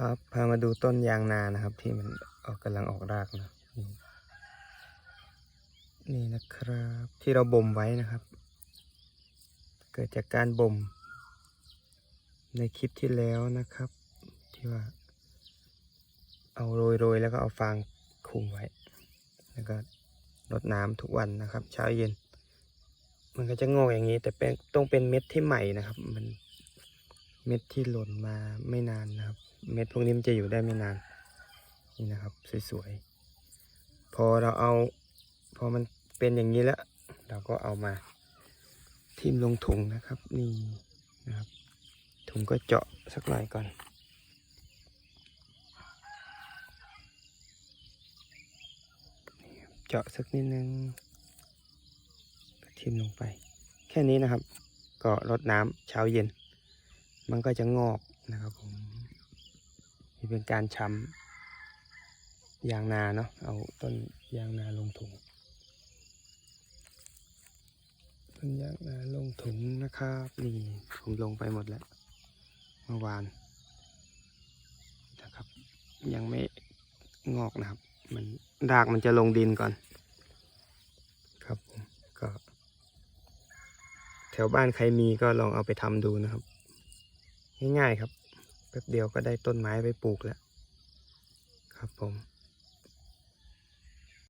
ครับพามาดูต้นยางนานะครับ ที่มันออกกำลังออกรากนะนี่นะครับ ที่เราบ่มไว้นะครับ เกิดจากการบ่ม ในคลิปที่แล้วนะครับ ที่ว่า เอาโรยโรยๆแล้วก็เอาฟางคลุมไว้ แล้วก็รดน้ำทุกวันนะครับ เช้าเย็น มันก็จะงอกอย่างนี้ แต่เป็นต้องเป็นเม็ดที่ใหม่นะครับ มัน เม็ดที่หล่นมาไม่นานนะครับ เม็ดพวกนี้มันจะอยู่ได้ไม่นาน นี่นะครับ สวยๆ พอเราเอา พอมันเป็นอย่างนี้แล้ว เราก็เอามา ทิ่มลงถุงนะครับ นี่นะครับ ถุงก็เจาะสักหน่อยก่อนเจาะสักนิดนึงทิ่มลงไป แค่นี้นะครับ ก็รดน้ำเช้าเย็น มันก็จะงอกนะครับผมนี่เป็นการช้ำยางนาเนาะเอาต้นยางนาลงถุงต้นยางนาลงถุงนะครับนี่ผมลงไปหมดแล้วเมื่อวานนะครับ ยังไม่งอกนะครับ มันรากมันจะลงดินก่อน ครับก็ แถวบ้านใครมีก็ลองเอาไปทำดูนะครับ ง่ายๆครับแป๊บเดียวก็ได้ต้นไม้ไปปลูกแล้วครับผม